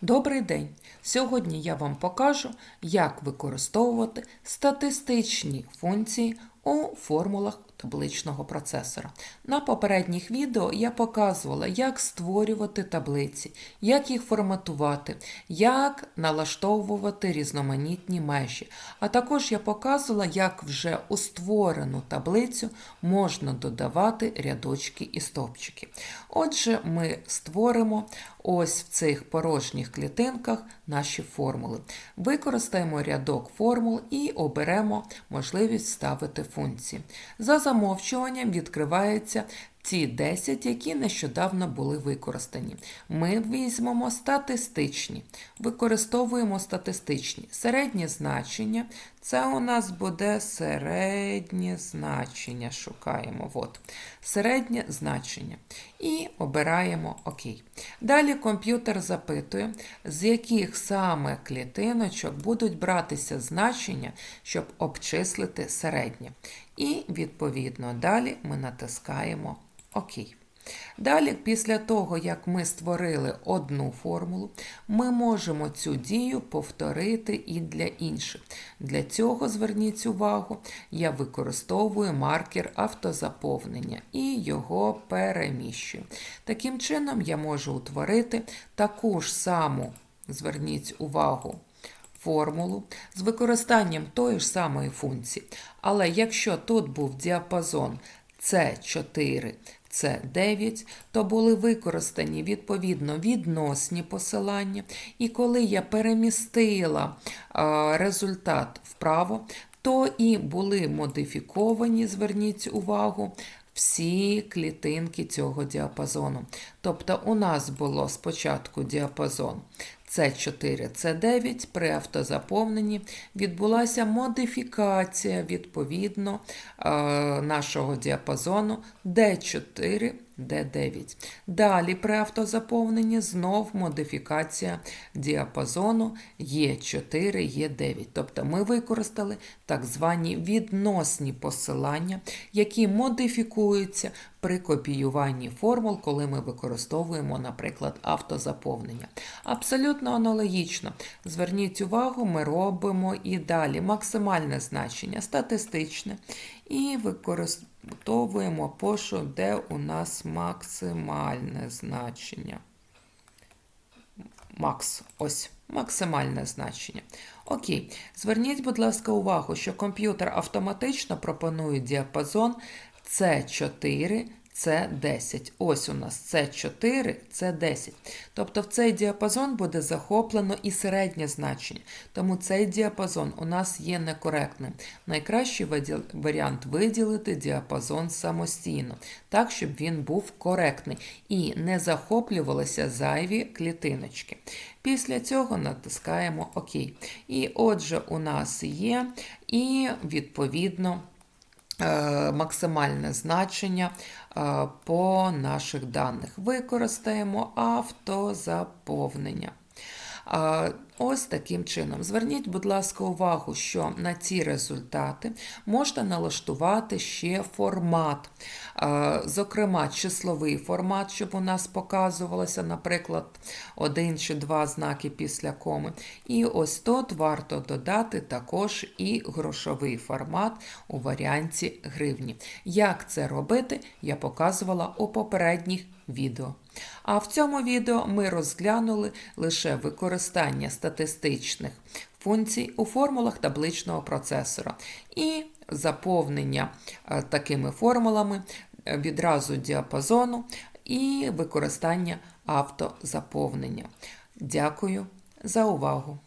Добрий день! Сьогодні я вам покажу, як використовувати статистичні функції у формулах табличного процесора. На попередніх відео я показувала, як створювати таблиці, як їх форматувати, як налаштовувати різноманітні межі. А також я показувала, як вже у створену таблицю можна додавати рядочки і стовпчики. Отже, ми створимо ось в цих порожніх клітинках наші формули. Використаємо рядок формул і оберемо можливість ставити функції. За замовчуванням відкриваються ті 10, які нещодавно були використані. Ми візьмемо статистичні, використовуємо статистичні. Середнє значення це у нас буде середнє значення. Шукаємо. От. Середнє значення. І обираємо ОК. Далі комп'ютер запитує, з яких саме клітиночок будуть братися значення, щоб обчислити середнє. І, відповідно, далі ми натискаємо ОК. Далі, після того, як ми створили одну формулу, ми можемо цю дію повторити і для інших. Для цього, зверніть увагу, я використовую маркер автозаповнення і його переміщую. Таким чином, я можу утворити таку ж саму, зверніть увагу, формулу з використанням тої ж самої функції. Але якщо тут був діапазон C4, C9, то були використані відповідно відносні посилання. І коли я перемістила результат вправо, то і були модифіковані, зверніть увагу, всі клітинки цього діапазону. Тобто у нас було спочатку діапазон С4, С9, при автозаповненні відбулася модифікація відповідно нашого діапазону D4, D9. Далі при автозаповненні знов модифікація діапазону Е4, Е9. Тобто ми використали так звані відносні посилання, які модифікуються при копіюванні формул, коли ми використовуємо, наприклад, автозаповнення. Абсолютно аналогічно. Зверніть увагу, ми робимо і далі максимальне значення статистичне. І використовуємо пошук, де у нас максимальне значення. Макс, ось, максимальне значення. Окей, зверніть, будь ласка, увагу, що комп'ютер автоматично пропонує діапазон C4 це 10. Ось у нас це 4, це 10. Тобто в цей діапазон буде захоплено і середнє значення. Тому цей діапазон у нас є некоректним. Найкращий варіант виділити діапазон самостійно, так, щоб він був коректний і не захоплювалися зайві клітиночки. Після цього натискаємо ОК. І отже, у нас є і відповідно. Е, максимальне значення е, по наших даних. Використаємо автозаповнення. Ось таким чином. Зверніть, будь ласка, увагу, що на ці результати можна налаштувати ще формат, зокрема, числовий формат, щоб у нас показувалося, наприклад, один чи два знаки після коми. І ось тут варто додати також і грошовий формат у варіанті гривні. Як це робити, я показувала у попередніх відео. А в цьому відео ми розглянули лише використання статистичних функцій у формулах табличного процесора і заповнення е, такими формулами е, відразу діапазону і використання автозаповнення. Дякую за увагу!